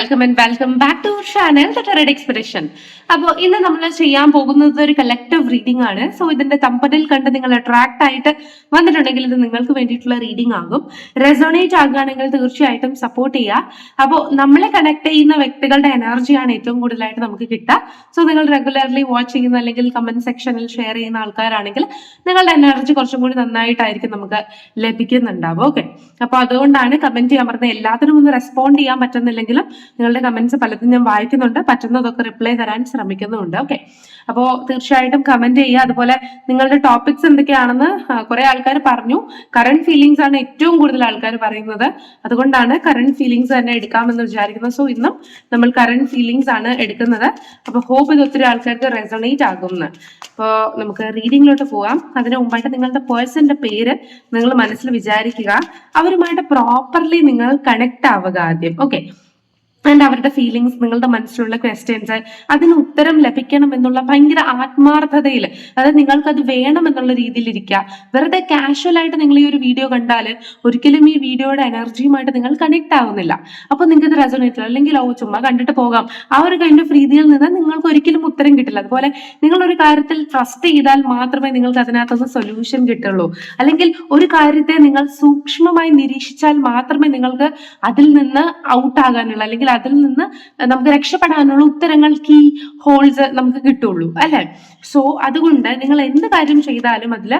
Welcome and welcome back to channel red expiration അപ്പോൾ ഇന്ന് നമ്മൾ ചെയ്യാൻ പോകുന്നത് ഒരു കളക്റ്റീവ് റീഡിംഗ് ആണ്. സോ ഇതിന്റെ തമ്പനിൽ കണ്ട് നിങ്ങൾ അട്രാക്ട് ആയിട്ട് വന്നിട്ടുണ്ടെങ്കിൽ ഇത് നിങ്ങൾക്ക് വേണ്ടിയിട്ടുള്ള റീഡിംഗ് ആകും. റെസോണേറ്റ് ആകുകയാണെങ്കിൽ തീർച്ചയായിട്ടും സപ്പോർട്ട് ചെയ്യുക. അപ്പോൾ നമ്മളെ കണക്ട് ചെയ്യുന്ന വ്യക്തികളുടെ എനർജിയാണ് ഏറ്റവും കൂടുതലായിട്ട് നമുക്ക് കിട്ടുക. സോ നിങ്ങൾ റെഗുലർലി വാച്ച് ചെയ്യുന്ന അല്ലെങ്കിൽ കമന്റ് സെക്ഷനിൽ ഷെയർ ചെയ്യുന്ന ആൾക്കാരാണെങ്കിൽ നിങ്ങളുടെ എനർജി കുറച്ചും കൂടി നന്നായിട്ടായിരിക്കും നമുക്ക് ലഭിക്കുന്നുണ്ടാവും ഓക്കെ അപ്പൊ അതുകൊണ്ടാണ് കമന്റ് ചെയ്യാൻ പറഞ്ഞത് എല്ലാത്തിനും ഒന്ന് റെസ്പോണ്ട് ചെയ്യാൻ പറ്റുന്നില്ലെങ്കിലും നിങ്ങളുടെ കമന്റ്സ് പലതും ഞാൻ വായിക്കുന്നുണ്ട്. പറ്റുന്നതൊക്കെ റിപ്ലൈ തരാൻ ശ്രമിക്കുന്നുണ്ട് ഓക്കെ അപ്പോൾ തീർച്ചയായിട്ടും കമന്റ് ചെയ്യുക. അതുപോലെ നിങ്ങളുടെ ടോപ്പിക്സ് എന്തൊക്കെയാണെന്ന് കുറെ ആൾക്കാർ പറഞ്ഞു. കറണ്ട് ഫീലിംഗ്സ് ആണ് ഏറ്റവും കൂടുതൽ ആൾക്കാർ പറയുന്നത്. അതുകൊണ്ടാണ് കറണ്ട് ഫീലിംഗ്സ് തന്നെ എടുക്കാമെന്ന് വിചാരിക്കുന്നത്. സോ ഇന്നും നമ്മൾ കറണ്ട് ഫീലിംഗ്സ് ആണ് എടുക്കുന്നത്. അപ്പോൾ ഹോപ്പ് ഇത് ഒത്തിരി ആൾക്കാർക്ക് റെസണേറ്റ് ആകുമെന്ന് അപ്പോൾ നമുക്ക് റീഡിങ്ങിലോട്ട് പോവാം. അതിന് മുമ്പായിട്ട് നിങ്ങളുടെ പേഴ്സന്റെ പേര് നിങ്ങൾ മനസ്സിൽ വിചാരിക്കുക. അവരുമായിട്ട് പ്രോപ്പർലി നിങ്ങൾ കണക്ട് ആവുക ആദ്യം. ഓക്കെ ആൻഡ് അവരുടെ ഫീലിങ്സ് നിങ്ങളുടെ മനസ്സിലുള്ള ക്വസ്റ്റ്യൻസ് അതിന് ഉത്തരം ലഭിക്കണം എന്നുള്ള ഭയങ്കര ആത്മാർത്ഥതയിൽ അതായത് നിങ്ങൾക്ക് അത് വേണം എന്നുള്ള രീതിയിൽ ഇരിക്കുക വെറുതെ കാഷ്വൽ ആയിട്ട് നിങ്ങൾ ഈ ഒരു വീഡിയോ കണ്ടാൽ ഒരിക്കലും ഈ വീഡിയോയുടെ എനർജിയുമായിട്ട് നിങ്ങൾ കണക്ട് ആവുന്നില്ല. അപ്പൊ നിങ്ങൾക്ക് ഇത് റെസൊണേറ്റ് അല്ലെങ്കിൽ ഓ ചുമ്മാ കണ്ടിട്ട് പോകാം. ആ ഒരു കൈൻഡ് ഓഫ് രീതിയിൽ നിന്ന് നിങ്ങൾക്ക് ഒരിക്കലും ഉത്തരം കിട്ടില്ല. അതുപോലെ നിങ്ങൾ ഒരു കാര്യത്തിൽ ട്രസ്റ്റ് ചെയ്താൽ മാത്രമേ നിങ്ങൾക്ക് അതിനകത്തുനിന്ന് സൊല്യൂഷൻ കിട്ടുള്ളൂ. അല്ലെങ്കിൽ ഒരു കാര്യത്തെ നിങ്ങൾ സൂക്ഷ്മമായി നിരീക്ഷിച്ചാൽ മാത്രമേ നിങ്ങൾക്ക് അതിൽ നിന്ന് ഔട്ട് ആകാനുള്ള. അല്ലെങ്കിൽ അതിൽ നിന്ന് നമുക്ക് രക്ഷപ്പെടാനുള്ള ഉത്തരങ്ങൾ കീ ഹോൾസ് നമുക്ക് കിട്ടുള്ളൂ അല്ലെ? സോ അതുകൊണ്ട് നിങ്ങൾ എന്ത് കാര്യം ചെയ്താലും അതിൽ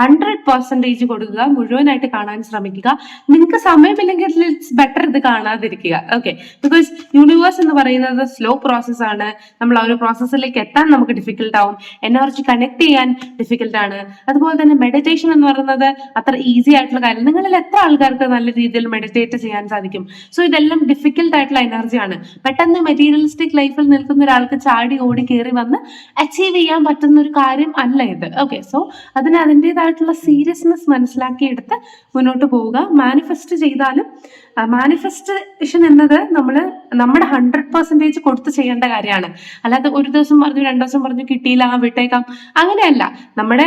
ഹൺഡ്രഡ് പെർസെന്റേജ് കൊടുക്കുക മുഴുവനായിട്ട് കാണാൻ ശ്രമിക്കുക. നിങ്ങൾക്ക് സമയമില്ലെങ്കിൽ ഇറ്റ്സ് ബെറ്റർ ഇത് കാണാതിരിക്കുക ഓക്കെ ബിക്കോസ് യൂണിവേഴ്സ് എന്ന് പറയുന്നത് സ്ലോ പ്രോസസ് ആണ്. നമ്മൾ ആ ഒരു പ്രോസസ്സിലേക്ക് എത്താൻ നമുക്ക് ഡിഫിക്കൽട്ട് ആവും. എനർജി കണക്ട് ചെയ്യാൻ ഡിഫിക്കൽട്ട് ആണ്. അതുപോലെ തന്നെ മെഡിറ്റേഷൻ എന്ന് പറയുന്നത് അത്ര ഈസി ആയിട്ടുള്ള കാര്യം. നിങ്ങളിൽ എത്ര ആൾക്കാർക്ക് നല്ല രീതിയിൽ മെഡിറ്റേറ്റ് ചെയ്യാൻ സാധിക്കും? സോ ഇതെല്ലാം ഡിഫിക്കൽട്ട് ആയിട്ടുള്ള എനർജിയാണ്. പെട്ടെന്ന് മെറ്റീരിയലിസ്റ്റിക് ലൈഫിൽ നിൽക്കുന്ന ഒരാൾക്ക് ചാടി ഓടി കയറി വന്ന് അച്ചീവ് ചെയ്യാൻ പറ്റുന്ന ഒരു കാര്യം അല്ല ഇത്. ഓക്കെ സോ അതിന് അതിന്റെതായിട്ടുള്ള സീരിയസ്നെസ് മനസ്സിലാക്കിയെടുത്ത് മുന്നോട്ട് പോവുക. മാനിഫെസ്റ്റ് ചെയ്താലും മാനിഫെസ്റ്റേഷൻ എന്നത് നമ്മൾ നമ്മുടെ ഹൺഡ്രഡ് പെർസെന്റേജ് കൊടുത്ത് ചെയ്യേണ്ട കാര്യമാണ്. അല്ലാതെ ഒരു ദിവസം പറഞ്ഞു രണ്ടു ദിവസം പറഞ്ഞു കിട്ടിയില്ല വിട്ടേക്കാം. അങ്ങനെയല്ല. നമ്മുടെ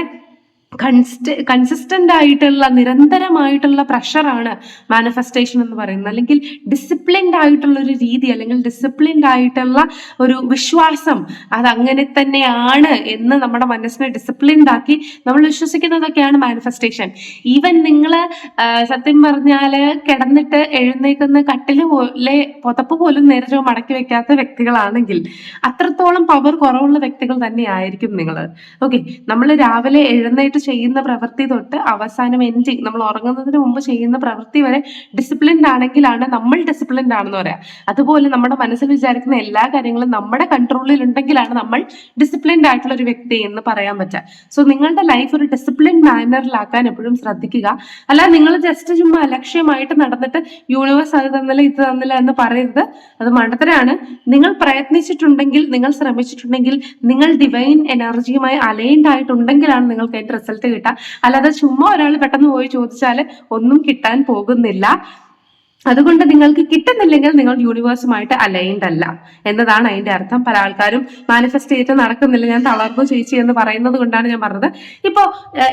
കൺസ്റ്റ് കൺസിസ്റ്റന്റ് ആയിട്ടുള്ള നിരന്തരമായിട്ടുള്ള പ്രഷറാണ് മാനിഫെസ്റ്റേഷൻ എന്ന് പറയുന്നത്. അല്ലെങ്കിൽ ഡിസിപ്ലിൻഡ് ആയിട്ടുള്ള ഒരു രീതി അല്ലെങ്കിൽ ഡിസിപ്ലിൻഡ് ആയിട്ടുള്ള ഒരു വിശ്വാസം അത് അങ്ങനെ തന്നെയാണ് എന്ന് നമ്മുടെ മനസ്സിനെ ഡിസിപ്ലിൻഡ് ആക്കി നമ്മൾ വിശ്വസിക്കുന്നതൊക്കെയാണ് മാനിഫെസ്റ്റേഷൻ ഈവൻ നിങ്ങൾ സത്യം പറഞ്ഞാൽ കിടന്നിട്ട് എഴുന്നേക്കുന്ന കട്ടിൽ പോലെ പുതപ്പ് പോലും നേരെ മടക്കി വെക്കാത്ത വ്യക്തികളാണെങ്കിൽ അത്രത്തോളം പവർ കുറവുള്ള വ്യക്തികൾ തന്നെയായിരിക്കും നിങ്ങൾ ഓക്കെ നമ്മൾ രാവിലെ എഴുന്നേറ്റ് ചെയ്യുന്ന പ്രവൃത്തി തൊട്ട് അവസാനം എൻഡിങ് നമ്മൾ ഉറങ്ങുന്നതിന് മുമ്പ് ചെയ്യുന്ന പ്രവൃത്തി വരെ ഡിസിപ്ലിൻഡ് ആണെങ്കിലാണ് നമ്മൾ ഡിസിപ്ലിൻഡ് ആണെന്ന് പറയാം. അതുപോലെ നമ്മുടെ മനസ്സിൽ വിചാരിക്കുന്ന എല്ലാ കാര്യങ്ങളും നമ്മുടെ കൺട്രോളിൽ ഉണ്ടെങ്കിലാണ് നമ്മൾ ഡിസിപ്ലിൻഡ് ആയിട്ടുള്ള ഒരു വ്യക്തി എന്ന് പറയാൻ പറ്റുക. സോ നിങ്ങളുടെ ലൈഫ് ഒരു ഡിസിപ്ലിൻ മാനറിലാക്കാൻ എപ്പോഴും ശ്രദ്ധിക്കുക. അല്ല നിങ്ങൾ ജസ്റ്റ് ചുമ്മാ അലക്ഷ്യമായിട്ട് നടന്നിട്ട് യൂണിവേഴ്സ് അത് തന്നില്ല ഇത് തന്നില്ല എന്ന് പറയരുത്. അത് മണ്ടത്തരാണ്. നിങ്ങൾ പ്രയത്നിച്ചിട്ടുണ്ടെങ്കിൽ നിങ്ങൾ ശ്രമിച്ചിട്ടുണ്ടെങ്കിൽ നിങ്ങൾ ഡിവൈൻ എനർജിയുമായി അലൈൻഡ് ആയിട്ടുണ്ടെങ്കിലാണ് നിങ്ങൾക്ക് അതിന്റെ റിസൾട്ട് കിട്ടാം. അല്ലാതെ ചുമ്മാ ഒരാൾ പെട്ടെന്ന് പോയി ചോദിച്ചാൽ ഒന്നും കിട്ടാൻ പോകുന്നില്ല. അതുകൊണ്ട് നിങ്ങൾക്ക് കിട്ടുന്നില്ലെങ്കിൽ നിങ്ങൾ യൂണിവേഴ്സുമായിട്ട് അലൈൻഡ് അല്ല. എന്നതാണ് അതിന്റെ അർത്ഥം. പല ആൾക്കാരും മാനിഫെസ്റ്റ് ചെയ്തിട്ട് നടക്കുന്നില്ല. ഞാൻ തളർന്നു ചേച്ചി എന്ന് പറയുന്നത് കൊണ്ടാണ് ഞാൻ പറഞ്ഞത്. ഇപ്പോ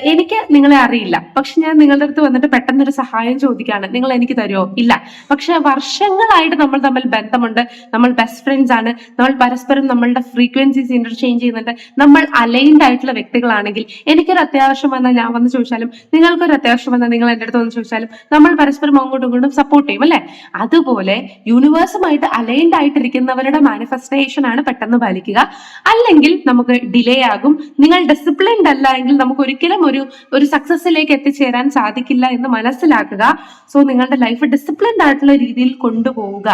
എനിക്ക് നിങ്ങളെ അറിയില്ല. പക്ഷെ ഞാൻ നിങ്ങളുടെ അടുത്ത് വന്നിട്ട് പെട്ടെന്നൊരു സഹായം ചോദിക്കാണ്. നിങ്ങൾ എനിക്ക് തരുമോ ഇല്ല. പക്ഷെ വർഷങ്ങളായിട്ട് നമ്മൾ തമ്മിൽ ബന്ധമുണ്ട്. നമ്മൾ ബെസ്റ്റ് ഫ്രണ്ട്സ് ആണ്. നമ്മൾ പരസ്പരം നമ്മളുടെ ഫ്രീക്വൻസീസ് ഇന്റർചേഞ്ച് ചെയ്യുന്നുണ്ട്. നമ്മൾ അലൈൻഡ് ആയിട്ടുള്ള വ്യക്തികളാണെങ്കിൽ എനിക്കൊരു അത്യാവശ്യം വന്നാൽ ഞാൻ വന്ന് ചോദിച്ചാലും നിങ്ങൾക്കൊരു അത്യാവശ്യം വന്നാൽ നിങ്ങൾ എന്റെ അടുത്ത് വന്ന് ചോദിച്ചാലും നമ്മൾ പരസ്പരം അങ്ങോട്ടും ഇങ്ങോട്ടും സപ്പോർട്ട് അല്ലെ? അതുപോലെ യൂണിവേഴ്സുമായിട്ട് അലൈൻഡ് ആയിട്ടിരിക്കുന്നവരുടെ മാനിഫെസ്റ്റേഷൻ ആണ് പെട്ടെന്ന് പാലിക്കുക. അല്ലെങ്കിൽ നമുക്ക് ഡിലേ ആകും. നിങ്ങൾ ഡിസിപ്ലിൻഡ് അല്ല എങ്കിൽ നമുക്ക് ഒരിക്കലും ഒരു ഒരു സക്സസിലേക്ക് എത്തിച്ചേരാൻ സാധിക്കില്ല എന്ന് മനസ്സിലാക്കുക. സോ നിങ്ങളുടെ ലൈഫ് ഡിസിപ്ലിൻഡ് ആയിട്ടുള്ള രീതിയിൽ കൊണ്ടുപോവുക.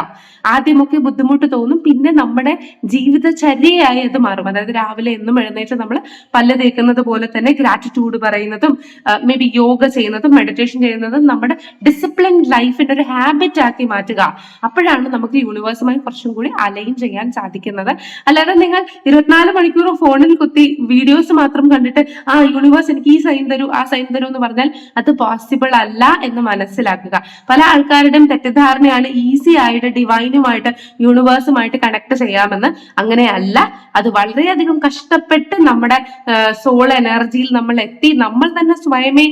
ആദ്യമൊക്കെ ബുദ്ധിമുട്ട് തോന്നും. പിന്നെ നമ്മുടെ ജീവിതചര്യയായി അത് മാറും. അതായത് രാവിലെ എന്നും എഴുന്നേറ്റ് നമ്മൾ പല്ല് തേക്കുന്നത് പോലെ തന്നെ ഗ്രാറ്റിറ്റ്യൂഡ് പറയുന്നതും മേ ബി യോഗ ചെയ്യുന്നതും മെഡിറ്റേഷൻ ചെയ്യുന്നതും നമ്മുടെ ഡിസിപ്ലിൻ ലൈഫിന്റെ ഒരു ഹാബിറ്റ് ആക്കി മാറ്റുക. അപ്പോഴാണ് നമുക്ക് യൂണിവേഴ്സുമായി കുറച്ചും കൂടി അലൈൻ ചെയ്യാൻ സാധിക്കുന്നത്. അല്ലാതെ നിങ്ങൾ ഇരുപത്തിനാല് മണിക്കൂറും ഫോണിൽ കുത്തി വീഡിയോസ് മാത്രം കണ്ടിട്ട് ആ യൂണിവേഴ്സ് എനിക്ക് ഈ സൈൻ തരൂ ആ സൈൻ തരൂ എന്ന് പറഞ്ഞാൽ അത് പോസിബിൾ അല്ല എന്ന് മനസ്സിലാക്കുക. പല ആൾക്കാരുടെയും തെറ്റിദ്ധാരണയാണ് ഈസി ആയിട്ട് ഡിവൈനുമായിട്ട് യൂണിവേഴ്സുമായിട്ട് കണക്ട് ചെയ്യാമെന്ന്. അങ്ങനെയല്ല അത് വളരെയധികം കഷ്ടപ്പെട്ട് നമ്മുടെ സോൾ എനർജിയിൽ നമ്മൾ എത്തി. നമ്മൾ തന്നെ സ്വയമേ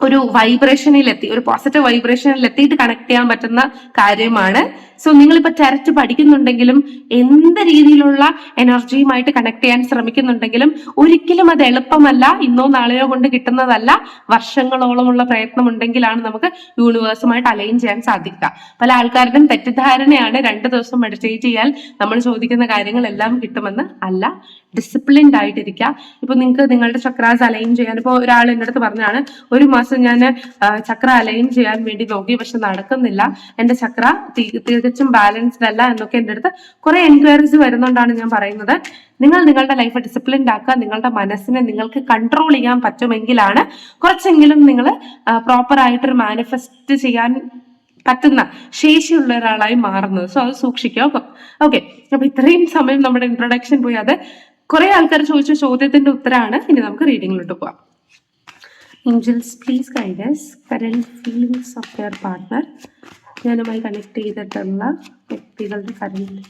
ഒരു വൈബ്രേഷനിൽ എത്തി ഒരു പോസിറ്റീവ് വൈബ്രേഷനിൽ എത്തിയിട്ട് കണക്ട് ചെയ്യാൻ പറ്റുന്ന കാര്യമാണ് സോ നിങ്ങളിപ്പോ ടെററ്റ് പഠിക്കുന്നുണ്ടെങ്കിലും എന്ത് രീതിയിലുള്ള എനർജിയുമായിട്ട് കണക്ട് ചെയ്യാൻ ശ്രമിക്കുന്നുണ്ടെങ്കിലും ഒരിക്കലും അത് എളുപ്പമല്ല ഇന്നോ നാളെയോ കൊണ്ട് കിട്ടുന്നതല്ല. വർഷങ്ങളോളമുള്ള പ്രയത്നം ഉണ്ടെങ്കിലാണ് നമുക്ക് യൂണിവേഴ്സുമായിട്ട് അലൈൻ ചെയ്യാൻ സാധിക്കുക. പല ആൾക്കാരുടെയും തെറ്റിദ്ധാരണയാണ് രണ്ട് ദിവസം മെഡിറ്റേറ്റ് ചെയ്യാൻ നമ്മൾ ചോദിക്കുന്ന കാര്യങ്ങളെല്ലാം കിട്ടുമെന്ന് അല്ല. ഡിസിപ്ലിൻഡ് ആയിട്ടിരിക്കുക. ഇപ്പൊ നിങ്ങൾക്ക് നിങ്ങളുടെ ചക്രാസ് അലൈൻ ചെയ്യാൻ ഇപ്പോൾ ഒരാൾ എന്റെ അടുത്ത് പറഞ്ഞാണ് ഒരു മാസം ഞാൻ ചക്ര അലൈൻ ചെയ്യാൻ വേണ്ടി നോക്കി പക്ഷെ നടക്കുന്നില്ല. എന്റെ ചക്ര തി- തികച്ചും ബാലൻസ്ഡ് അല്ല എന്നൊക്കെ എന്റെ അടുത്ത് കുറെ എൻക്വയറീസ് വരുന്നുണ്ടാണ് ഞാൻ പറയുന്നത്. നിങ്ങൾ നിങ്ങളുടെ ലൈഫ് ഡിസിപ്ലിൻഡ് ആക്കുക നിങ്ങളുടെ മനസ്സിനെ നിങ്ങൾക്ക് കൺട്രോൾ ചെയ്യാൻ പറ്റുമെങ്കിലാണ് കുറച്ചെങ്കിലും നിങ്ങൾ പ്രോപ്പർ ആയിട്ടൊരു മാനിഫെസ്റ്റ് ചെയ്യാൻ പറ്റുന്ന ശേഷിയുള്ള ഒരാളായി മാറുന്നത്. സോ അത് സൂക്ഷിക്കുക ഓക്കെ അപ്പൊ ഇത്രയും സമയം നമ്മുടെ ഇൻട്രൊഡക്ഷൻ പോയി. അത് കുറെ ആൾക്കാർ ചോദിച്ച ചോദ്യത്തിന്റെ ഉത്തരമാണ് ഇനി നമുക്ക് റീഡിങ്ങിലോട്ട് പോവാം. Angels please guides current feelings of your partner ഞാനുമായി കണക്ട് ചെയ്തിട്ടുള്ള വ്യക്തികളുടെ കറണ്ട്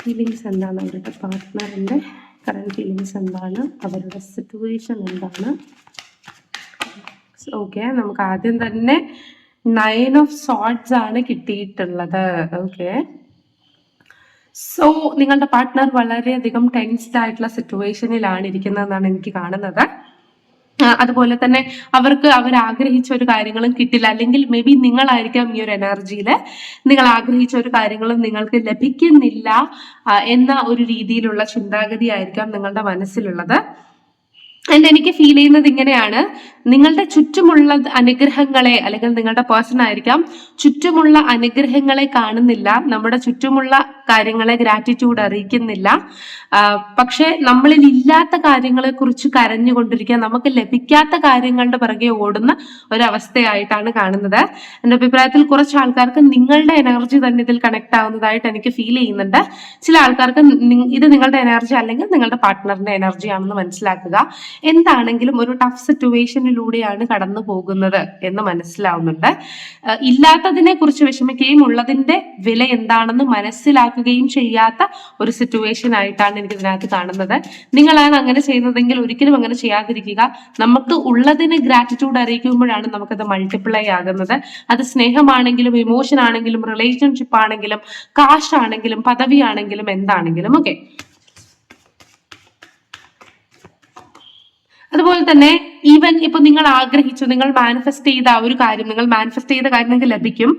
ഫീലിങ്സ് എന്താണ്? അവരുടെ പാർട്ട്ണറിന്റെ കറണ്ട് ഫീലിങ്സ് എന്താണ്? അവരുടെ സിറ്റുവേഷൻ എന്താണ്? ഓക്കെ നമുക്ക് ആദ്യം തന്നെ നയൻ ഓഫ് സോട്ട്സ് ആണ് കിട്ടിയിട്ടുള്ളത്. ഓക്കെ സോ നിങ്ങളുടെ പാർട്ട്ണർ വളരെയധികം ടെൻസ്ഡ് ആയിട്ടുള്ള സിറ്റുവേഷനിലാണ് ഇരിക്കുന്നതെന്നാണ് എനിക്ക് കാണുന്നത്. അതുപോലെ തന്നെ അവർക്ക് അവർ ആഗ്രഹിച്ച ഒരു കാര്യങ്ങളും കിട്ടില്ല. അല്ലെങ്കിൽ മേ ബി നിങ്ങളായിരിക്കാം ഈ ഒരു എനർജിയിൽ നിങ്ങൾ ആഗ്രഹിച്ച ഒരു കാര്യങ്ങളും നിങ്ങൾക്ക് ലഭിക്കുന്നില്ല എന്ന ഒരു രീതിയിലുള്ള ചിന്താഗതി ആയിരിക്കാം നിങ്ങളുടെ മനസ്സിലുള്ളത്. ആൻഡ് എനിക്ക് ഫീൽ ചെയ്യുന്നത് ഇങ്ങനെയാണ്. നിങ്ങളുടെ ചുറ്റുമുള്ള അനുഗ്രഹങ്ങളെ അല്ലെങ്കിൽ നിങ്ങളുടെ പേഴ്സൺ ആയിരിക്കാം ചുറ്റുമുള്ള അനുഗ്രഹങ്ങളെ കാണുന്നില്ല നമ്മുടെ ചുറ്റുമുള്ള കാര്യങ്ങളെ ഗ്രാറ്റിറ്റ്യൂഡ് അറിയിക്കുന്നില്ല. പക്ഷെ നമ്മളിൽ ഇല്ലാത്ത കാര്യങ്ങളെ കുറിച്ച് കരഞ്ഞുകൊണ്ടിരിക്കുക നമുക്ക് ലഭിക്കാത്ത കാര്യങ്ങളുടെ പിറകെ ഓടുന്ന ഒരവസ്ഥയായിട്ടാണ് കാണുന്നത്. എന്റെ അഭിപ്രായത്തിൽ കുറച്ച് ആൾക്കാർക്ക് നിങ്ങളുടെ എനർജി തന്നെ ഇതിൽ കണക്ട് ആവുന്നതായിട്ട് എനിക്ക് ഫീൽ ചെയ്യുന്നുണ്ട്. ചില ആൾക്കാർക്ക് ഇത് നിങ്ങളുടെ എനർജി അല്ലെങ്കിൽ നിങ്ങളുടെ പാർട്ട്ണറിന്റെ എനർജി ആണെന്ന് മനസ്സിലാക്കുക. എന്താണെങ്കിലും ഒരു ടഫ് സിറ്റുവേഷനിലൂടെയാണ് കടന്നു പോകുന്നത് എന്ന് മനസ്സിലാവുന്നുണ്ട്. ഇല്ലാത്തതിനെ കുറിച്ച് വിഷമിക്കുകയും ഉള്ളതിന്റെ വില എന്താണെന്ന് മനസ്സിലാക്കുകയും ചെയ്യാത്ത ഒരു സിറ്റുവേഷൻ ആയിട്ടാണ് എനിക്ക് ഇതിനകത്ത് കാണുന്നത്. നിങ്ങളാണ് അങ്ങനെ ചെയ്യുന്നതെങ്കിൽ ഒരിക്കലും അങ്ങനെ ചെയ്യാതിരിക്കുക. നമുക്ക് ഉള്ളതിന് ഗ്രാറ്റിറ്റ്യൂഡ് അറിയിക്കുമ്പോഴാണ് നമുക്കത് മൾട്ടിപ്ലൈ ആകുന്നത്. അത് സ്നേഹമാണെങ്കിലും ഇമോഷൻ ആണെങ്കിലും റിലേഷൻഷിപ്പ് ആണെങ്കിലും കാശ് ആണെങ്കിലും പദവി ആണെങ്കിലും എന്താണെങ്കിലും ഓക്കെ അതുപോലെ തന്നെ ഈവൻ ഇപ്പൊ നിങ്ങൾ ആഗ്രഹിച്ചു നിങ്ങൾ മാനിഫെസ്റ്റ് ചെയ്ത ഒരു കാര്യം നിങ്ങൾ മാനിഫെസ്റ്റ് ചെയ്ത കാര്യം നിങ്ങൾക്ക് ലഭിക്കും.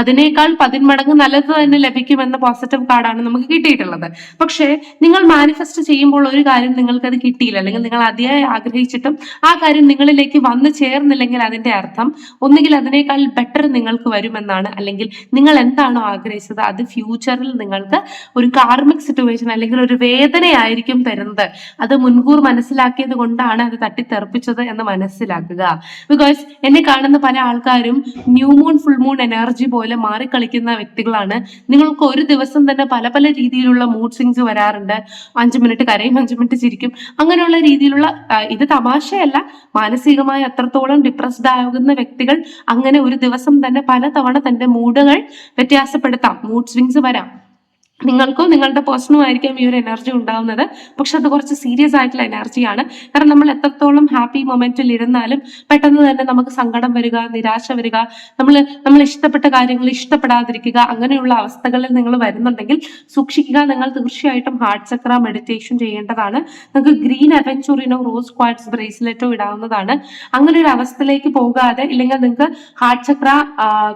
അതിനേക്കാൾ പതിന്മടങ്ങ് നല്ലത് തന്നെ ലഭിക്കും എന്ന പോസിറ്റീവ് കാർഡാണ് നമുക്ക് കിട്ടിയിട്ടുള്ളത്. പക്ഷേ നിങ്ങൾ മാനിഫെസ്റ്റ് ചെയ്യുമ്പോൾ ഒരു കാര്യം നിങ്ങൾക്ക് അത് കിട്ടിയില്ല. അല്ലെങ്കിൽ നിങ്ങൾ അതിയായി ആഗ്രഹിച്ചിട്ടും ആ കാര്യം നിങ്ങളിലേക്ക് വന്നു ചേർന്നില്ലെങ്കിൽ അതിന്റെ അർത്ഥം ഒന്നുകിൽ അതിനേക്കാൾ ബെറ്റർ നിങ്ങൾക്ക് വരുമെന്നാണ്. അല്ലെങ്കിൽ നിങ്ങൾ എന്താണോ ആഗ്രഹിച്ചത് അത് ഫ്യൂച്ചറിൽ നിങ്ങൾക്ക് ഒരു കാർമിക് സിറ്റുവേഷൻ അല്ലെങ്കിൽ ഒരു വേദനയായിരിക്കും തരുന്നത്. അത് മുൻകൂർ മനസ്സിലാക്കിയത് കൊണ്ടാണ് അത് തട്ടിത്തെറിപ്പിച്ചത് എന്ന് മനസ്സിലാക്കുക. ബിക്കോസ് എന്നെ കാണുന്ന പല ആൾക്കാരും new moon full moon energy പോലെ മാറിക്കളിക്കുന്ന വ്യക്തികളാണ്. നിങ്ങൾക്ക് ഒരു ദിവസം തന്നെ പല പല രീതിയിലുള്ള മൂഡ് സ്വിങ്സ് വരാറുണ്ട്. അഞ്ചു മിനിറ്റ് കരയും അഞ്ചു മിനിറ്റ് ചിരിക്കും. അങ്ങനെയുള്ള രീതിയിലുള്ള ഇത് തമാശയല്ല. മാനസികമായി അത്രത്തോളം ഡിപ്രസ്ഡ് ആകുന്ന വ്യക്തികൾ അങ്ങനെ ഒരു ദിവസം തന്നെ പലതവണ തന്റെ മൂഡുകൾ വ്യത്യാസപ്പെടുത്താം. മൂഡ് സ്വിങ്സ് വരാം. നിങ്ങൾക്കോ നിങ്ങളുടെ പേഴ്സണും ആയിരിക്കാം ഈ ഒരു എനർജി ഉണ്ടാവുന്നത്. പക്ഷെ അത് കുറച്ച് സീരിയസ് ആയിട്ടുള്ള എനർജിയാണ് കാരണം നമ്മൾ എത്രത്തോളം ഹാപ്പി മൊമെന്റിൽ ഇരുന്നാലും പെട്ടെന്ന് തന്നെ നമുക്ക് സങ്കടം വരിക നിരാശ വരിക നമ്മൾ നമ്മൾ ഇഷ്ടപ്പെട്ട കാര്യങ്ങൾ ഇഷ്ടപ്പെടാതിരിക്കുക അങ്ങനെയുള്ള അവസ്ഥകളിൽ നിങ്ങൾ വരുന്നുണ്ടെങ്കിൽ സൂക്ഷിക്കുക. നിങ്ങൾ തീർച്ചയായിട്ടും ഹാർട്ട് ചക്ര മെഡിറ്റേഷൻ ചെയ്യേണ്ടതാണ്. നിങ്ങൾക്ക് ഗ്രീൻ അവെഞ്ചുറിനോ റോസ് ക്വാഡ്സ് ബ്രേസ്ലെറ്റോ ഇടാവുന്നതാണ്. അങ്ങനെ ഒരു അവസ്ഥയിലേക്ക് പോകാതെ ഇല്ലെങ്കിൽ നിങ്ങൾക്ക് ഹാർട്ട് ചക്ര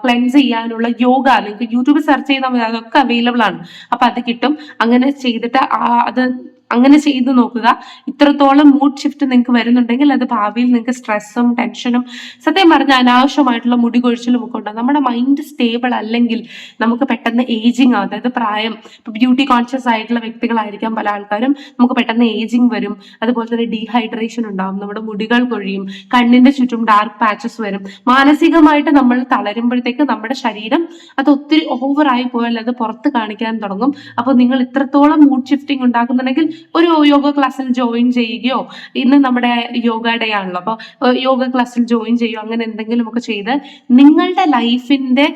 ക്ലെൻസ് ചെയ്യാനുള്ള യോഗ നിങ്ങൾക്ക് യൂട്യൂബ് സെർച്ച് ചെയ്താൽ മതി. അതൊക്കെ അവൈലബിൾ ആണ്. അപ്പൊ അത് കിട്ടും. അങ്ങനെ ചെയ്തിട്ട് ആ- അത് അങ്ങനെ ചെയ്ത് നോക്കുക. ഇത്രത്തോളം മൂഡ് ഷിഫ്റ്റ് നിങ്ങൾക്ക് വരുന്നുണ്ടെങ്കിൽ അത് ഭാവിയിൽ നിങ്ങൾക്ക് സ്ട്രെസ്സും ടെൻഷനും സത്യം പറഞ്ഞ അനാവശ്യമായിട്ടുള്ള മുടി കൊഴിച്ചിലും ഒക്കെ ഉണ്ടാകും നമ്മുടെ മൈൻഡ് സ്റ്റേബിൾ അല്ലെങ്കിൽ നമുക്ക് പെട്ടെന്ന് ഏജിങ് ആവും അതായത് പ്രായം ഇപ്പൊ ബ്യൂട്ടി കോൺഷ്യസ് ആയിട്ടുള്ള വ്യക്തികളായിരിക്കാം പല ആൾക്കാരും നമുക്ക് പെട്ടെന്ന് ഏജിങ് വരും. അതുപോലെ തന്നെ ഡീഹൈഡ്രേഷൻ ഉണ്ടാവും. നമ്മുടെ മുടികൾ കൊഴിയും. കണ്ണിന്റെ ചുറ്റും ഡാർക്ക് പാച്ചസ് വരും. മാനസികമായിട്ട് നമ്മൾ തളരുമ്പോഴത്തേക്ക് നമ്മുടെ ശരീരം അത് ഒത്തിരി ഓവറായി പോയാൽ അത് പുറത്ത് കാണിക്കാൻ തുടങ്ങും. അപ്പോൾ നിങ്ങൾ ഇത്രത്തോളം മൂഡ് ഷിഫ്റ്റിംഗ് ഉണ്ടാക്കുന്നുണ്ടെങ്കിൽ ഒരു യോഗ ക്ലാസ്സിൽ ജോയിൻ ചെയ്യുകയോ ഇന്ന് നമ്മുടെ യോഗ ഡേ ആണല്ലോ. അപ്പോൾ യോഗ ക്ലാസ്സിൽ ജോയിൻ ചെയ്യുകയോ അങ്ങനെ എന്തെങ്കിലുമൊക്കെ ചെയ്ത് നിങ്ങളുടെ ലൈഫിന്റെ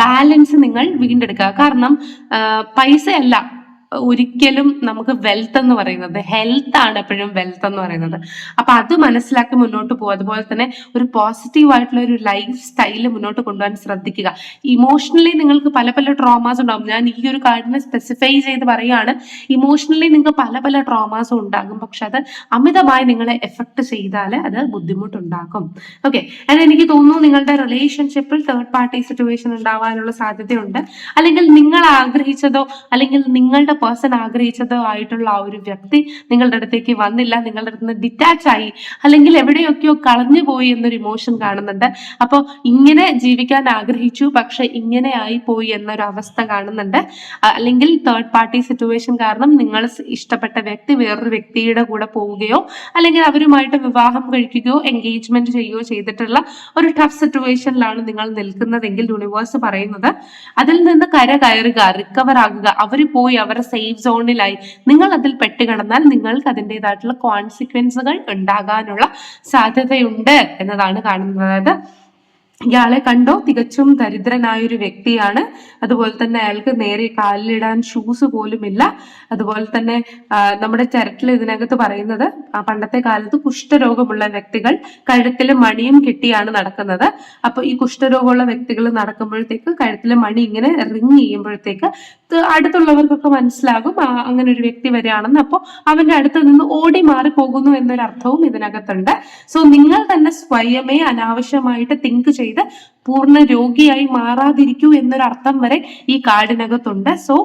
ബാലൻസ് നിങ്ങൾ വീണ്ടെടുക്കുക. കാരണം പൈസയല്ല ഒരിക്കലും നമുക്ക് വെൽത്ത് എന്ന് പറയുന്നത് ഹെൽത്ത് ആണ് എപ്പോഴും വെൽത്ത് എന്ന് പറയുന്നത്. അപ്പൊ അത് മനസ്സിലാക്കി മുന്നോട്ട് പോകും അതുപോലെ തന്നെ ഒരു പോസിറ്റീവ് ആയിട്ടുള്ള ഒരു ലൈഫ് സ്റ്റൈൽ മുന്നോട്ട് കൊണ്ടുപോകാൻ ശ്രദ്ധിക്കുക. ഇമോഷണലി നിങ്ങൾക്ക് പല പല ട്രോമാസ് ഉണ്ടാകും. ഞാൻ ഈ ഒരു കാർഡിനെ സ്പെസിഫൈ ചെയ്ത് പറയുകയാണ്. ഇമോഷണലി നിങ്ങൾക്ക് പല പല ട്രോമാസും ഉണ്ടാകും. പക്ഷെ അത് അമിതമായി നിങ്ങളെ എഫക്ട് ചെയ്താൽ അത് ബുദ്ധിമുട്ടുണ്ടാക്കും. ഓക്കെ അത് എനിക്ക് തോന്നുന്നു നിങ്ങളുടെ റിലേഷൻഷിപ്പിൽ തേർഡ് പാർട്ടി സിറ്റുവേഷൻ ഉണ്ടാവാനുള്ള സാധ്യതയുണ്ട്. അല്ലെങ്കിൽ നിങ്ങൾ ആഗ്രഹിച്ചതോ അല്ലെങ്കിൽ നിങ്ങളുടെ പേഴ്സൺ ആഗ്രഹിച്ചതോ ആയിട്ടുള്ള ആ ഒരു വ്യക്തി നിങ്ങളുടെ അടുത്തേക്ക് വന്നില്ല നിങ്ങളുടെ അടുത്ത് നിന്ന് ഡിറ്റാച്ച് ആയി അല്ലെങ്കിൽ എവിടെയൊക്കെയോ കളഞ്ഞു പോയി എന്നൊരു ഇമോഷൻ കാണുന്നുണ്ട്. അപ്പോൾ ഇങ്ങനെ ജീവിക്കാൻ ആഗ്രഹിച്ചു പക്ഷെ ഇങ്ങനെ ആയി പോയി എന്നൊരു അവസ്ഥ കാണുന്നുണ്ട്. അല്ലെങ്കിൽ തേർഡ് പാർട്ടി സിറ്റുവേഷൻ കാരണം നിങ്ങൾ ഇഷ്ടപ്പെട്ട വ്യക്തി വേറൊരു വ്യക്തിയുടെ കൂടെ പോവുകയോ അല്ലെങ്കിൽ അവരുമായിട്ട് വിവാഹം കഴിക്കുകയോ എൻഗേജ്മെന്റ് ചെയ്യുകയോ ചെയ്തിട്ടുള്ള ഒരു ടഫ് സിറ്റുവേഷനിലാണ് നിങ്ങൾ നിൽക്കുന്നതെങ്കിൽ യൂണിവേഴ്സ് പറയുന്നത്. അതിൽ നിന്ന് കര കയറുക റിക്കവർ ആകുക. അവർ പോയി അവരുടെ സേഫ് സോണിലായി നിങ്ങൾ അതിൽ പെട്ടുകിടന്നാൽ നിങ്ങൾക്ക് അതിന്റെതായിട്ടുള്ള കോൺസിക്വൻസുകൾ ഉണ്ടാകാനുള്ള സാധ്യതയുണ്ട് എന്നതാണ് കാണുന്നത്. ഇയാളെ കണ്ടോ? തികച്ചും ദരിദ്രനായ ഒരു വ്യക്തിയാണ്. അതുപോലെ തന്നെ അയാൾക്ക് നേരെ കാലിലിടാൻ ഷൂസ് പോലുമില്ല. അതുപോലെ തന്നെ നമ്മുടെ ചരട്ടിൽ ഇതിനകത്ത് പറയുന്നത് പണ്ടത്തെ കാലത്ത് കുഷ്ഠരോഗമുള്ള വ്യക്തികൾ കഴുത്തിൽ മണിയും കെട്ടിയാണ് നടക്കുന്നത്. അപ്പൊ ഈ കുഷ്ഠരോഗമുള്ള വ്യക്തികൾ നടക്കുമ്പോഴത്തേക്ക് കഴുത്തിൽ മണി ഇങ്ങനെ റിങ് ചെയ്യുമ്പോഴത്തേക്ക് അടുത്തുള്ളവർക്കൊക്കെ മനസ്സിലാകും അങ്ങനെ ഒരു വ്യക്തി വരികയാണെന്ന്. അപ്പോൾ അവന്റെ അടുത്ത് നിന്ന് ഓടി മാറി പോകുന്നു എന്നൊരു അർത്ഥവും ഇതിനകത്തുണ്ട്. സോ നിങ്ങൾ തന്നെ സ്വയമേ അനാവശ്യമായിട്ട് തിങ്ക് ചെയ്ത് പൂർണ രോഗിയായി മാറാതിരിക്കൂ എന്നൊരു അർത്ഥം വരെ ഈ കാർഡിനകത്തുണ്ട്. സോ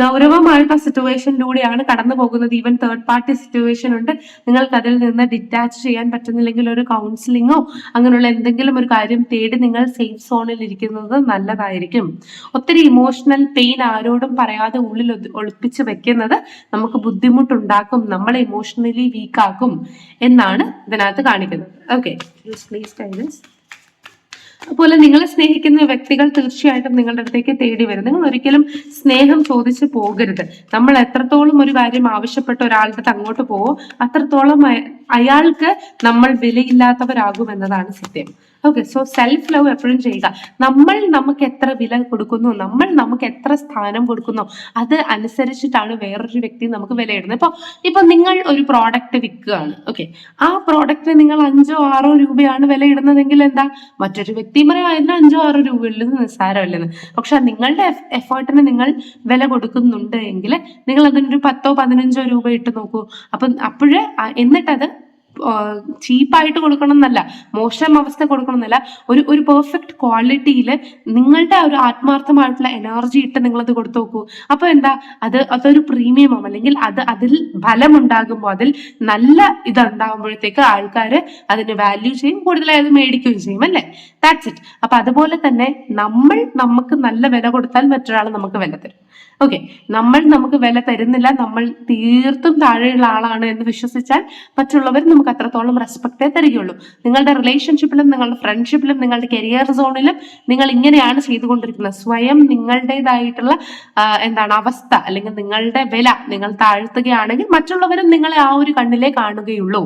ഗൗരവമായിട്ടുള്ള സിറ്റുവേഷനിലൂടെയാണ് കടന്നു പോകുന്നത്. ഈവൻ തേർഡ് പാർട്ടി സിറ്റുവേഷൻ ഉണ്ട്. നിങ്ങൾക്ക് അതിൽ നിന്ന് ഡിറ്റാച്ച് ചെയ്യാൻ പറ്റുന്നില്ലെങ്കിൽ ഒരു കൗൺസിലിങ്ങോ അങ്ങനെയുള്ള എന്തെങ്കിലും ഒരു കാര്യം തേടി നിങ്ങൾ സേഫ് സോണിൽ ഇരിക്കുന്നത് നല്ലതായിരിക്കും. ഒത്തിരി ഇമോഷണൽ പെയിൻ ആരോടും പറയാതെ ഉള്ളിൽ ഒളിപ്പിച്ച് വെക്കുന്നത് നമുക്ക് ബുദ്ധിമുട്ടുണ്ടാക്കും. നമ്മളെ ഇമോഷണലി വീക്കാക്കും എന്നാണ് ഇതിനകത്ത് കാണിക്കുന്നത്. ഓക്കെ അതുപോലെ നിങ്ങളെ സ്നേഹിക്കുന്ന വ്യക്തികൾ തീർച്ചയായിട്ടും നിങ്ങളുടെ അടുത്തേക്ക് തേടി വരും. നിങ്ങൾ ഒരിക്കലും സ്നേഹം ചോദിച്ച് പോകരുത്. നമ്മൾ എത്രത്തോളം ഒരു കാര്യം ആവശ്യപ്പെട്ട ഒരാളുടെ അങ്ങോട്ട് പോവോ അത്രത്തോളം അയാൾക്ക് നമ്മൾ വിലയില്ലാത്തവരാകും എന്നതാണ് സത്യം. ഓക്കെ സോ സെൽഫ് ലവ് എപ്പോഴും ചെയ്യുക. നമ്മൾ നമുക്ക് എത്ര വില കൊടുക്കുന്നു? നമ്മൾ നമുക്ക് എത്ര സ്ഥാനം കൊടുക്കുന്നു? അത് അനുസരിച്ചിട്ടാണ് വേറൊരു വ്യക്തി നമുക്ക് വിലയിടുന്നത്. ഇപ്പൊ ഇപ്പൊ നിങ്ങൾ ഒരു പ്രോഡക്റ്റ് വിൽക്കുകയാണ്. ഓക്കെ ആ പ്രോഡക്റ്റ് നിങ്ങൾ അഞ്ചോ ആറോ രൂപയാണ് വിലയിടുന്നതെങ്കിൽ എന്താ? മറ്റൊരു വ്യക്തി പറയും അതിന് അഞ്ചോ ആറോ രൂപ ഉള്ളത് നിസ്സാരമല്ലെന്ന്. പക്ഷെ നിങ്ങളുടെ എഫേർട്ടിന് നിങ്ങൾ വില കൊടുക്കുന്നുണ്ട് എങ്കിൽ നിങ്ങൾ അതിനൊരു പത്തോ പതിനഞ്ചോ രൂപ ഇട്ട് നോക്കൂ. അപ്പം അപ്പോഴേ എന്നിട്ടത് ചീപ്പായിട്ട് കൊടുക്കണം എന്നല്ല മോശം അവസ്ഥ കൊടുക്കണം എന്നല്ല ഒരു ഒരു പെർഫെക്റ്റ് ക്വാളിറ്റിയിൽ നിങ്ങളുടെ ഒരു ആത്മാർത്ഥമായിട്ടുള്ള എനർജി ഇട്ട് നിങ്ങളത് കൊടുത്തു നോക്കൂ. അപ്പൊ എന്താ? അത് അതൊരു പ്രീമിയം ആവും. അല്ലെങ്കിൽ അത് അതിൽ ഫലമുണ്ടാകുമ്പോൾ അതിൽ നല്ല ഇതുണ്ടാകുമ്പോഴത്തേക്ക് ആൾക്കാർ അതിന് വാല്യൂ ചെയ്യും. കൂടുതലായി അത് മേടിക്കുകയും ചെയ്യും അല്ലേ? ദാറ്റ്സ് ഇറ്റ് അപ്പൊ അതുപോലെ തന്നെ നമ്മൾ നമുക്ക് നല്ല വില കൊടുത്താൽ മറ്റൊരാൾ നമുക്ക് വില തരും. ഓക്കെ നമ്മൾ നമുക്ക് വില തരുന്നില്ല. നമ്മൾ തീർത്തും താഴെയുള്ള ആളാണ് എന്ന് വിശ്വസിച്ചാൽ മറ്റുള്ളവർ നമുക്ക് അത്രത്തോളം റെസ്പെക്റ്റേ തരികയുള്ളൂ. നിങ്ങളുടെ റിലേഷൻഷിപ്പിലും നിങ്ങളുടെ ഫ്രണ്ട്ഷിപ്പിലും നിങ്ങളുടെ കരിയർ സോണിലും നിങ്ങൾ ഇങ്ങനെയാണ് ചെയ്തുകൊണ്ടിരിക്കുന്നത്. സ്വയം നിങ്ങളുടേതായിട്ടുള്ള എന്താണ് അവസ്ഥ അല്ലെങ്കിൽ നിങ്ങളുടെ വില നിങ്ങൾ താഴ്ത്തുകയാണെങ്കിൽ മറ്റുള്ളവരും നിങ്ങളെ ആ ഒരു കണ്ണിലേ കാണുകയുള്ളൂ.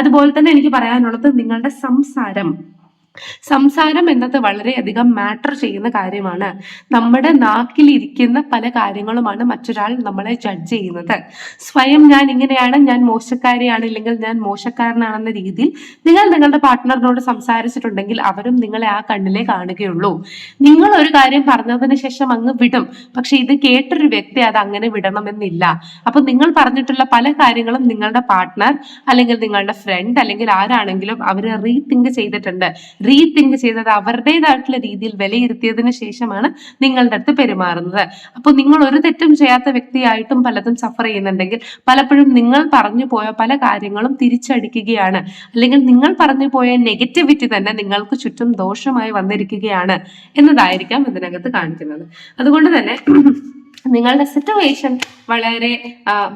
അതുപോലെ തന്നെ എനിക്ക് പറയാനുള്ളത് നിങ്ങളുടെ സംസാരം. സംസാരം എന്നത് വളരെയധികം മാറ്റർ ചെയ്യുന്ന കാര്യമാണ്. നമ്മുടെ നാക്കിലിരിക്കുന്ന പല കാര്യങ്ങളുമാണ് മറ്റൊരാൾ നമ്മളെ ജഡ്ജ് ചെയ്യുന്നത്. സ്വയം ഞാൻ ഇങ്ങനെയാണ് ഞാൻ മോശക്കാരിയാണ് ഇല്ലെങ്കിൽ ഞാൻ മോശക്കാരനാണെന്ന രീതിയിൽ നിങ്ങൾ നിങ്ങളുടെ പാർട്ട്ണറിനോട് സംസാരിച്ചിട്ടുണ്ടെങ്കിൽ അവരും നിങ്ങളെ ആ കണ്ണിലേ കാണുകയുള്ളൂ. നിങ്ങൾ ഒരു കാര്യം പറഞ്ഞതിന് ശേഷം അങ്ങ് വിടും. പക്ഷെ ഇത് കേട്ടൊരു വ്യക്തി അത് അങ്ങനെ വിടണമെന്നില്ല. അപ്പൊ നിങ്ങൾ പറഞ്ഞിട്ടുള്ള പല കാര്യങ്ങളും നിങ്ങളുടെ പാർട്ട്ണർ അല്ലെങ്കിൽ നിങ്ങളുടെ ഫ്രണ്ട് അല്ലെങ്കിൽ ആരാണെങ്കിലും അവർ റീതിങ്ക് ചെയ്തിട്ടുണ്ട്. റീതിങ്ക് ചെയ്തത് അവരുടേതായിട്ടുള്ള രീതിയിൽ വിലയിരുത്തിയതിന് ശേഷമാണ് നിങ്ങളുടെ അടുത്ത് പെരുമാറുന്നത്. അപ്പൊ നിങ്ങൾ ഒരു തെറ്റും ചെയ്യാത്ത വ്യക്തിയായിട്ടും പലതും സഫർ ചെയ്യുന്നുണ്ടെങ്കിൽ പലപ്പോഴും നിങ്ങൾ പറഞ്ഞു പോയ പല കാര്യങ്ങളും തിരിച്ചടിക്കുകയാണ്. അല്ലെങ്കിൽ നിങ്ങൾ പറഞ്ഞു പോയ നെഗറ്റിവിറ്റി തന്നെ നിങ്ങൾക്ക് ചുറ്റും ദോഷമായി വന്നിരിക്കുകയാണ് എന്നതായിരിക്കാം ഇതിനകത്ത് കാണിക്കുന്നത്. അതുകൊണ്ട് തന്നെ നിങ്ങളുടെ സിറ്റുവേഷൻ വളരെ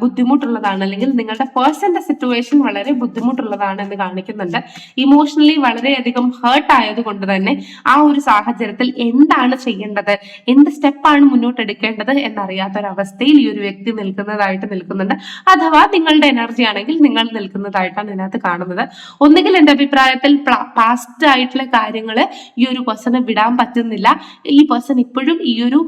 ബുദ്ധിമുട്ടുള്ളതാണ്. അല്ലെങ്കിൽ നിങ്ങളുടെ പേഴ്സന്റെ സിറ്റുവേഷൻ വളരെ ബുദ്ധിമുട്ടുള്ളതാണ് എന്ന് കാണിക്കുന്നുണ്ട്. ഇമോഷണലി വളരെയധികം ഹേർട്ട് ആയതുകൊണ്ട് തന്നെ ആ ഒരു സാഹചര്യത്തിൽ എന്താണ് ചെയ്യേണ്ടത്? എന്ത് സ്റ്റെപ്പാണ് മുന്നോട്ട് എടുക്കേണ്ടത് എന്നറിയാത്ത ഒരു അവസ്ഥയിൽ ഈ ഒരു വ്യക്തി നിൽക്കുന്നതായിട്ട് നിൽക്കുന്നുണ്ട്. അഥവാ നിങ്ങളുടെ എനർജി ആണെങ്കിൽ നിങ്ങൾ നിൽക്കുന്നതായിട്ടാണ് ഇതിനകത്ത് കാണുന്നത്. ഒന്നുകിൽ എന്റെ അഭിപ്രായത്തിൽ പാസ്റ്റ് ആയിട്ടുള്ള കാര്യങ്ങൾ ഈ ഒരു പേഴ്സണ് വിടാൻ പറ്റുന്നില്ല. ഈ പേഴ്സൺ ഇപ്പോഴും ഈ ഒരു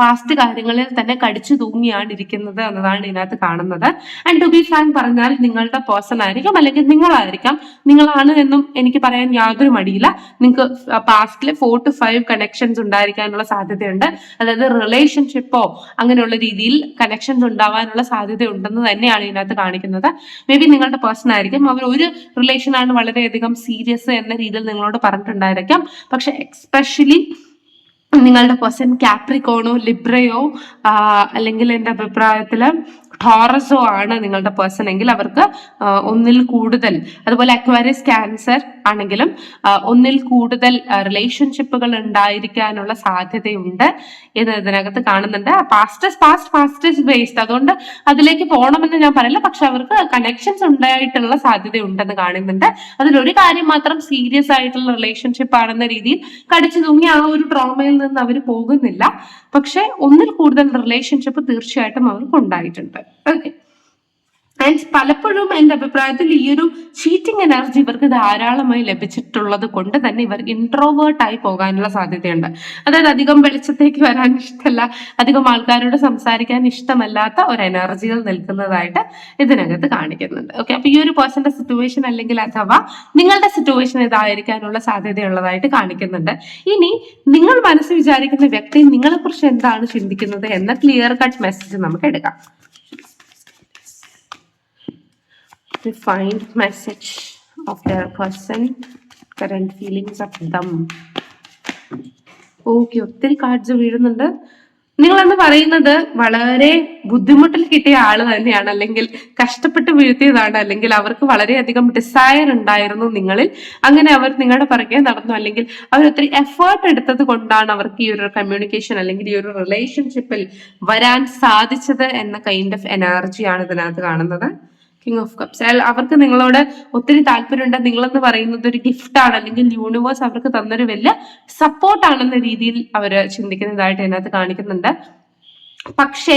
പാസ്റ്റ് കാര്യങ്ങൾ കാര്യങ്ങളിൽ തന്നെ കടിച്ചു തൂങ്ങിയാണ് ഇരിക്കുന്നത് എന്നതാണ് ഇതിനകത്ത് കാണുന്നത്. ആൻഡ് ടു ബി ഫ്രാങ്ക് പറഞ്ഞാൽ നിങ്ങളുടെ പേഴ്സൺ ആയിരിക്കാം അല്ലെങ്കിൽ നിങ്ങളായിരിക്കാം. നിങ്ങളാണ് എന്നും എനിക്ക് പറയാൻ യാതൊരു മടിയില്ല. നിങ്ങൾക്ക് പാസ്റ്റിൽ ഫോർ ടു ഫൈവ് കണക്ഷൻസ് ഉണ്ടായിരിക്കാനുള്ള സാധ്യതയുണ്ട്. അതായത് റിലേഷൻഷിപ്പോ അങ്ങനെയുള്ള രീതിയിൽ കണക്ഷൻസ് ഉണ്ടാവാനുള്ള സാധ്യത ഉണ്ടെന്ന് തന്നെയാണ് ഇതിനകത്ത് കാണിക്കുന്നത്. മേ ബി നിങ്ങളുടെ പേഴ്സൺ ആയിരിക്കും. അവർ ഒരു റിലേഷനാണ് വളരെയധികം സീരിയസ് എന്ന രീതിയിൽ നിങ്ങളോട് പറഞ്ഞിട്ടുണ്ടായിരിക്കാം. പക്ഷെ എക്സ്പെഷ്യലി നിങ്ങളുടെ പേഴ്സൺ കാപ്രിക്കോണോ ലിബ്രയോ അല്ലെങ്കിൽ എന്റെ അഭിപ്രായത്തിൽ ടോറസോ ആണ് നിങ്ങളുടെ പേഴ്സൺ എങ്കിൽ അവർക്ക് ഒന്നിൽ കൂടുതൽ അതുപോലെ അക്വാരിയസ് ക്യാൻസർ ആണെങ്കിലും ഒന്നിൽ കൂടുതൽ റിലേഷൻഷിപ്പുകൾ ഉണ്ടായിരിക്കാനുള്ള സാധ്യതയുണ്ട്. എന്ന് ഇതിനകത്ത് കാണുന്നുണ്ട്. പാസ്റ്റസ് പാസ്റ്റ് ഫാസ്റ്റസ്റ്റ് ബേസ്ഡ് അതുകൊണ്ട് അതിലേക്ക് പോകണമെന്ന് ഞാൻ പറയില്ല. പക്ഷെ അവർക്ക് കണക്ഷൻസ് ഉണ്ടായിട്ടുള്ള സാധ്യത ഉണ്ടെന്ന് കാണുന്നുണ്ട്. അതിലൊരു കാര്യം മാത്രം സീരിയസ് ആയിട്ടുള്ള റിലേഷൻഷിപ്പ് ആണെന്ന രീതിയിൽ കടിച്ചു തൂങ്ങി ആ ഒരു ട്രോമയിൽ നിന്ന് അവർ പോകുന്നില്ല. പക്ഷെ ഒന്നിൽ കൂടുതൽ റിലേഷൻഷിപ്പ് തീർച്ചയായിട്ടും അവർക്ക് ഉണ്ടായിട്ടുണ്ട്. ഓക്കെ ആൻഡ് പലപ്പോഴും എന്റെ അഭിപ്രായത്തിൽ ഈ ഒരു ചീറ്റിംഗ് എനർജി ഇവർക്ക് ധാരാളമായി ലഭിച്ചിട്ടുള്ളത് കൊണ്ട് തന്നെ ഇവർ ഇൻട്രോവേർട്ട് ആയി പോകാനുള്ള സാധ്യതയുണ്ട്. അതായത് അധികം വെളിച്ചത്തേക്ക് വരാൻ ഇഷ്ടമല്ല അധികം ആൾക്കാരോട് സംസാരിക്കാൻ ഇഷ്ടമല്ലാത്ത ഒരു എനർജികൾ നിൽക്കുന്നതായിട്ട് ഇതിനകത്ത് കാണിക്കുന്നുണ്ട്. ഓക്കെ അപ്പൊ ഈ ഒരു പേഴ്സന്റെ സിറ്റുവേഷൻ അല്ലെങ്കിൽ അഥവാ നിങ്ങളുടെ സിറ്റുവേഷൻ ഇതായിരിക്കാനുള്ള സാധ്യതയുള്ളതായിട്ട് കാണിക്കുന്നുണ്ട്. ഇനി നിങ്ങൾ മനസ്സ് വിചാരിക്കുന്ന വ്യക്തി നിങ്ങളെക്കുറിച്ച് എന്താണ് ചിന്തിക്കുന്നത് എന്ന ക്ലിയർ കട്ട് മെസ്സേജ് നമുക്ക് എടുക്കാം. Refined message of the person, current feelings of them. Okay ഒത്തിരി കാർഡ്സ് വീഴുന്നുണ്ട്. നിങ്ങളെന്ന് പറയുന്നത് വളരെ ബുദ്ധിമുട്ടിൽ കിട്ടിയ ആൾ തന്നെയാണ്. അല്ലെങ്കിൽ കഷ്ടപ്പെട്ട് വീഴ്ത്തിയതാണ്. അല്ലെങ്കിൽ അവർക്ക് വളരെയധികം ഡിസയർ ഉണ്ടായിരുന്നു നിങ്ങളിൽ. അങ്ങനെ അവർ നിങ്ങളുടെ പിറകെ നടന്നു. അല്ലെങ്കിൽ അവർ ഒത്തിരി എഫേർട്ട് എടുത്തത് കൊണ്ടാണ് അവർക്ക് ഈ ഒരു കമ്മ്യൂണിക്കേഷൻ അല്ലെങ്കിൽ ഈ ഒരു റിലേഷൻഷിപ്പിൽ വരാൻ സാധിച്ചത് എന്ന കൈൻഡ് ഓഫ് എനർജിയാണ് ഇതിനകത്ത് കാണുന്നത്. കിങ് ഓഫ് കപ്സ് അവർക്ക് നിങ്ങളോട് ഒത്തിരി താല്പര്യമുണ്ട്. നിങ്ങളെന്ന് പറയുന്നത് ഒരു ഗിഫ്റ്റ് ആണ് അല്ലെങ്കിൽ യൂണിവേഴ്സ് അവർക്ക് തന്നൊരു വലിയ സപ്പോർട്ടാണെന്ന രീതിയിൽ അവർ ചിന്തിക്കുന്നതായിട്ട് ഇതിനകത്ത് കാണിക്കുന്നുണ്ട്. പക്ഷേ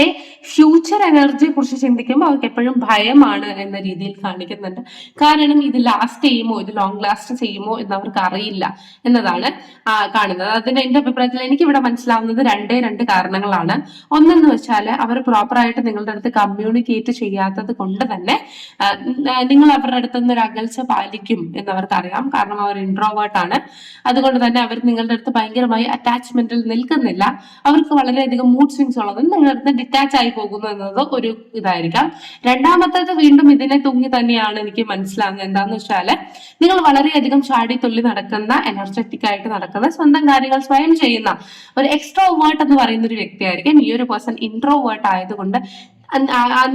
ഫ്യൂച്ചർ എനർജിയെ കുറിച്ച് ചിന്തിക്കുമ്പോൾ അവർക്ക് എപ്പോഴും ഭയമാണ് എന്ന രീതിയിൽ കാണിക്കുന്നുണ്ട്. കാരണം ഇത് ലാസ്റ്റ് ചെയ്യുമോ ഇത് ലോങ് ലാസ്റ്റ് ചെയ്യുമോ എന്ന് അവർക്ക് അറിയില്ല എന്നതാണ് കാണുന്നത്. അതിന്റെ എന്റെ അഭിപ്രായത്തിൽ എനിക്ക് ഇവിടെ മനസ്സിലാവുന്നത് രണ്ടേ രണ്ട് കാരണങ്ങളാണ്. ഒന്നെന്ന് വെച്ചാൽ അവർ പ്രോപ്പറായിട്ട് നിങ്ങളുടെ അടുത്ത് കമ്മ്യൂണിക്കേറ്റ് ചെയ്യാത്തത് കൊണ്ട് തന്നെ നിങ്ങൾ അവരുടെ അടുത്ത് നിന്ന് ഒരു അകൽച്ച പാലിക്കും എന്ന് അവർക്ക് അറിയാം കാരണം അവർ ഇൻട്രോവേർട്ട് ആണ്. അതുകൊണ്ട് തന്നെ അവർ നിങ്ങളുടെ അടുത്ത് ഭയങ്കരമായി അറ്റാച്ച്മെന്റിൽ നിൽക്കുന്നില്ല. അവർക്ക് വളരെയധികം മൂഡ് സ്വിങ്സ് ഉള്ളത് നിങ്ങളുടെ അടുത്ത് ഡിറ്റാച്ച് ആയി പോകുന്നു എന്നത് ഒരു ഇതായിരിക്കാം. രണ്ടാമത്തേത് വീണ്ടും ഇതിനെ തൂങ്ങി തന്നെയാണ് എനിക്ക് മനസ്സിലാകുന്നത് എന്താന്ന് വെച്ചാൽ നിങ്ങൾ വളരെയധികം ചാടി തുള്ളി നടക്കുന്ന എനർജറ്റിക് ആയിട്ട് നടക്കുന്ന സ്വന്തം കാര്യങ്ങൾ സ്വയം ചെയ്യുന്ന ഒരു എക്സ്ട്രോ വേർട്ട് എന്ന് പറയുന്ന ഒരു വ്യക്തിയായിരിക്കും. ഈ ഒരു പേഴ്സൺ ഇൻട്രോ വേർട്ട് ആയതുകൊണ്ട്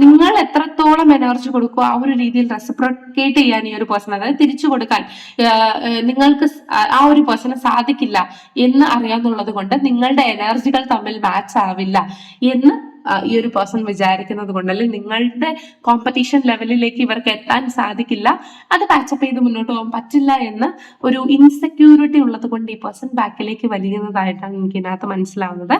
നിങ്ങൾ എത്രത്തോളം എനർജി കൊടുക്കുക ആ ഒരു രീതിയിൽ റെസിപ്രോക്കേറ്റ് ചെയ്യാൻ ഈ ഒരു പേഴ്സൺ അതായത് തിരിച്ചു കൊടുക്കാൻ നിങ്ങൾക്ക് ആ- ഒരു പേഴ്സണ് സാധിക്കില്ല എന്ന് അറിയാന്നുള്ളത് കൊണ്ട് നിങ്ങളുടെ എനർജികൾ തമ്മിൽ മാച്ച് ആവില്ല എന്ന് ഈ ഒരു പേഴ്സൺ വിചാരിക്കുന്നത് കൊണ്ട് അല്ലെങ്കിൽ നിങ്ങളുടെ കോമ്പറ്റീഷൻ ലെവലിലേക്ക് ഇവർക്ക് എത്താൻ സാധിക്കില്ല അത് പാച്ചപ്പ് ചെയ്ത് മുന്നോട്ട് പോകാൻ പറ്റില്ല എന്ന് ഒരു ഇൻസെക്യൂരിറ്റി ഉള്ളത് കൊണ്ട് ഈ പേഴ്സൺ ബാക്കിലേക്ക് വലിയുന്നതായിട്ടാണ് എനിക്ക് ഇതിനകത്ത് മനസ്സിലാവുന്നത്.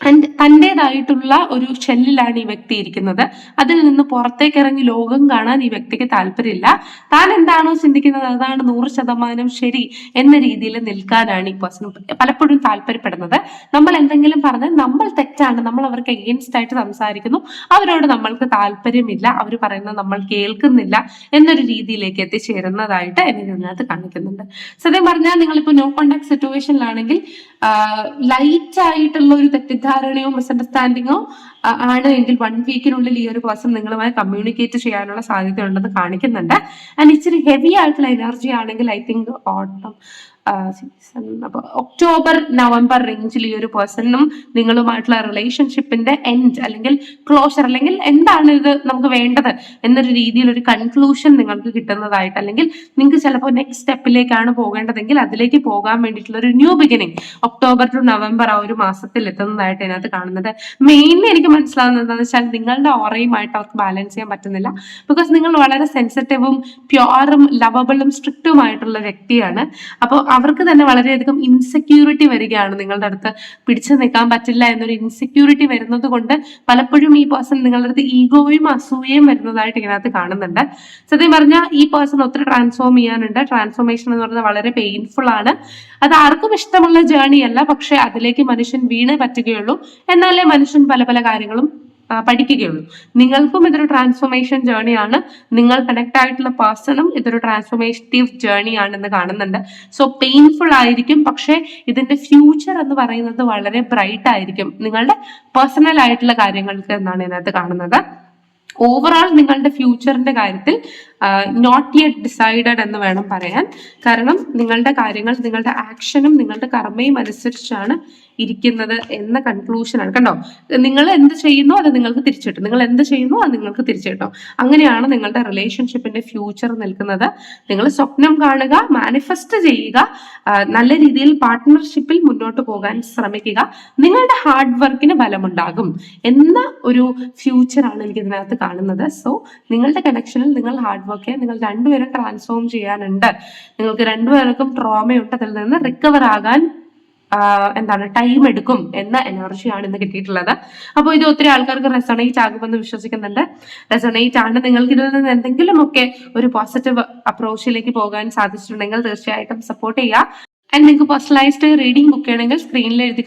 തന്റെതായിട്ടുള്ള ഒരു ഷെല്ലിലാണ് ഈ വ്യക്തി ഇരിക്കുന്നത്. അതിൽ നിന്ന് പുറത്തേക്ക് ഇറങ്ങി ലോകം കാണാൻ ഈ വ്യക്തിക്ക് താല്പര്യമില്ല. താൻ എന്താണോ ചിന്തിക്കുന്നത് അതാണ് നൂറ് ശതമാനം ശരി എന്ന രീതിയിൽ നിൽക്കാനാണ് ഈ പേഴ്സൺ പലപ്പോഴും താല്പര്യപ്പെടുന്നത്. നമ്മൾ എന്തെങ്കിലും പറഞ്ഞാൽ നമ്മൾ തെറ്റാണ് നമ്മൾ അവർക്ക് എഗെയിൻസ്റ്റ് ആയിട്ട് സംസാരിക്കുന്നു അവരോട് നമ്മൾക്ക് താല്പര്യമില്ല അവർ പറയുന്നത് നമ്മൾ കേൾക്കുന്നില്ല എന്നൊരു രീതിയിലേക്ക് എത്തിച്ചേരുന്നതായിട്ട് എനിക്ക് ഇതിനകത്ത് കാണിക്കുന്നുണ്ട്. സത്യം പറഞ്ഞാൽ നിങ്ങളിപ്പോൾ നോ കോണ്ടാക്ട് സിറ്റുവേഷനിലാണെങ്കിൽ ലൈറ്റ് ആയിട്ടുള്ള ഒരു തെറ്റിദ്ധാരണയോ മിസ്അണ്ടർസ്റ്റാൻഡിങ്ങോ ആണ് എങ്കിൽ വൺ വീക്കിനുള്ളിൽ ഈ ഒരു പേഴ്സൺ നിങ്ങളുമായി കമ്മ്യൂണിക്കേറ്റ് ചെയ്യാനുള്ള സാധ്യത ഉണ്ടെന്ന് കാണിക്കുന്നുണ്ട്. ആൻഡ് ഇച്ചിരി ഹെവി ആയിട്ടുള്ള എനർജി ആണെങ്കിൽ ഐ തിങ്ക് ഓട്ടം സീസൺ അപ്പൊ ഒക്ടോബർ നവംബർ റേഞ്ചിൽ ഈ ഒരു പേഴ്സണും നിങ്ങളുമായിട്ടുള്ള റിലേഷൻഷിപ്പിന്റെ എൻഡ് അല്ലെങ്കിൽ ക്ലോഷർ അല്ലെങ്കിൽ എന്താണ് ഇത് നമുക്ക് വേണ്ടത് എന്നൊരു രീതിയിൽ ഒരു കൺക്ലൂഷൻ നിങ്ങൾക്ക് കിട്ടുന്നതായിട്ട് അല്ലെങ്കിൽ നിങ്ങൾക്ക് ചിലപ്പോൾ നെക്സ്റ്റ് സ്റ്റെപ്പിലേക്കാണ് പോകേണ്ടതെങ്കിൽ അതിലേക്ക് പോകാൻ വേണ്ടിയിട്ടുള്ള ഒരു new beginning October to November ആ ഒരു മാസത്തിൽ എത്തുന്നതായിട്ട് ഇതിനകത്ത് കാണുന്നത്. മെയിൻലി എനിക്ക് മനസ്സിലാവുന്നത് എന്താണെന്ന് വെച്ചാൽ നിങ്ങളുടെ ഓറയുമായിട്ട് അവർക്ക് ബാലൻസ് ചെയ്യാൻ പറ്റുന്നില്ല. ബിക്കോസ് നിങ്ങൾ വളരെ സെൻസിറ്റീവും പ്യുവറും ലവബിളും സ്ട്രിക്റ്റുമായിട്ടുള്ള വ്യക്തിയാണ്. അപ്പോൾ അവർക്ക് തന്നെ വളരെയധികം ഇൻസെക്യൂരിറ്റി വരികയാണ്. നിങ്ങളുടെ അടുത്ത് പിടിച്ചു നിൽക്കാൻ പറ്റില്ല എന്നൊരു ഇൻസെക്യൂരിറ്റി വരുന്നത് കൊണ്ട് പലപ്പോഴും ഈ പേഴ്സൺ നിങ്ങളുടെ അടുത്ത് ഈഗോയും അസൂയയും വരുന്നതായിട്ട് ഇതിനകത്ത് കാണുന്നുണ്ട്. സത്യം പറഞ്ഞാൽ ഈ പേഴ്സൺ ഒത്തിരി ട്രാൻസ്ഫോം ചെയ്യാനുണ്ട്. ട്രാൻസ്ഫോർമേഷൻ എന്ന് പറയുന്നത് വളരെ പെയിൻഫുൾ ആണ്. അത് ആർക്കും ഇഷ്ടമുള്ള ജേണി അല്ല. പക്ഷെ അതിലേക്ക് മനുഷ്യൻ വീണേ പറ്റുകയുള്ളൂ. എന്നാലേ മനുഷ്യൻ പല പല കാര്യങ്ങളും പഠിക്കുകയുള്ളൂ നിങ്ങൾക്കും ഇതൊരു ട്രാൻസ്ഫോർമേഷൻ ജേണിയാണ് നിങ്ങൾ കണക്ട് ആയിട്ടുള്ള പേഴ്സണും ഇതൊരു ട്രാൻസ്ഫോർമേറ്റീവ് ജേണി ആണെന്ന് കാണുന്നുണ്ട്. സോ പെയിൻഫുൾ ആയിരിക്കും പക്ഷേ ഇതിന്റെ ഫ്യൂച്ചർ എന്ന് പറയുന്നത് വളരെ ബ്രൈറ്റ് ആയിരിക്കും. നിങ്ങളുടെ പേഴ്സണൽ ആയിട്ടുള്ള കാര്യങ്ങൾക്ക് എന്നാണ് ഇതിനകത്ത് കാണുന്നത്. ഓവറോൾ നിങ്ങളുടെ ഫ്യൂച്ചറിന്റെ കാര്യത്തിൽ നോട്ട് യെറ്റ് ഡിസൈഡഡ് എന്ന് വേണം പറയാൻ. കാരണം നിങ്ങളുടെ കാര്യങ്ങൾ നിങ്ങളുടെ ആക്ഷനും നിങ്ങളുടെ കർമ്മയും അനുസരിച്ചാണ് ഇരിക്കുന്നത് എന്ന കൺക്ലൂഷനാണ് കണ്ടോ? നിങ്ങൾ എന്ത് ചെയ്യുന്നു അത് നിങ്ങൾക്ക് തിരിച്ചു കിട്ടും നിങ്ങൾ എന്ത് ചെയ്യുന്നു അത് നിങ്ങൾക്ക് തിരിച്ചു കിട്ടും അങ്ങനെയാണ് നിങ്ങളുടെ റിലേഷൻഷിപ്പിന്റെ ഫ്യൂച്ചർ നിൽക്കുന്നത്. നിങ്ങൾ സ്വപ്നം കാണുക മാനിഫെസ്റ്റ് ചെയ്യുക നല്ല രീതിയിൽ പാർട്ട്ണർഷിപ്പിൽ മുന്നോട്ട് പോകാൻ ശ്രമിക്കുക. നിങ്ങളുടെ ഹാർഡ് വർക്കിന് ബലമുണ്ടാകും എന്ന ഒരു ഫ്യൂച്ചറാണ് എനിക്ക് ഇതിനകത്ത് കാണുന്നത്. സോ നിങ്ങളുടെ കണക്ഷനിൽ നിങ്ങൾ ഹാർഡ് വർക്ക് നിങ്ങൾ രണ്ടുപേരും ട്രാൻസ്ഫോം ചെയ്യാനുണ്ട്. നിങ്ങൾക്ക് രണ്ടുപേർക്കും ട്രോമയുണ്ട് അതിൽ നിന്ന് റിക്കവർ ആകാൻ എന്താണ് ടൈം എടുക്കും എന്ന എനർജിയാണ് ഇന്ന് കിട്ടിയിട്ടുള്ളത്. അപ്പോൾ ഇത് ഒത്തിരി ആൾക്കാർക്ക് റെസണേറ്റ് ആകുമെന്ന് വിശ്വസിക്കുന്നുണ്ട്. റെസണേറ്റ് ആണ്. നിങ്ങൾക്ക് ഇതിൽ നിന്ന് എന്തെങ്കിലുമൊക്കെ ഒരു പോസിറ്റീവ് അപ്രോച്ചിലേക്ക് പോകാൻ സാധിച്ചിട്ടുണ്ടെങ്കിൽ തീർച്ചയായിട്ടും സപ്പോർട്ട് ചെയ്യുക. ആൻഡ് നിങ്ങൾക്ക് പേഴ്സണലൈസ്ഡ് റീഡിംഗ് ബുക്ക് ആണെങ്കിൽ സ്ക്രീനിൽ എഴുതി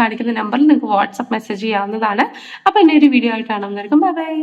കാണിക്കുന്ന നമ്പറിൽ നിങ്ങൾക്ക് വാട്സപ്പ് മെസ്സേജ് ചെയ്യാവുന്നതാണ്. അപ്പോൾ ഇനി ഒരു വീഡിയോ ആയിട്ടാണ് ബൈ ബൈ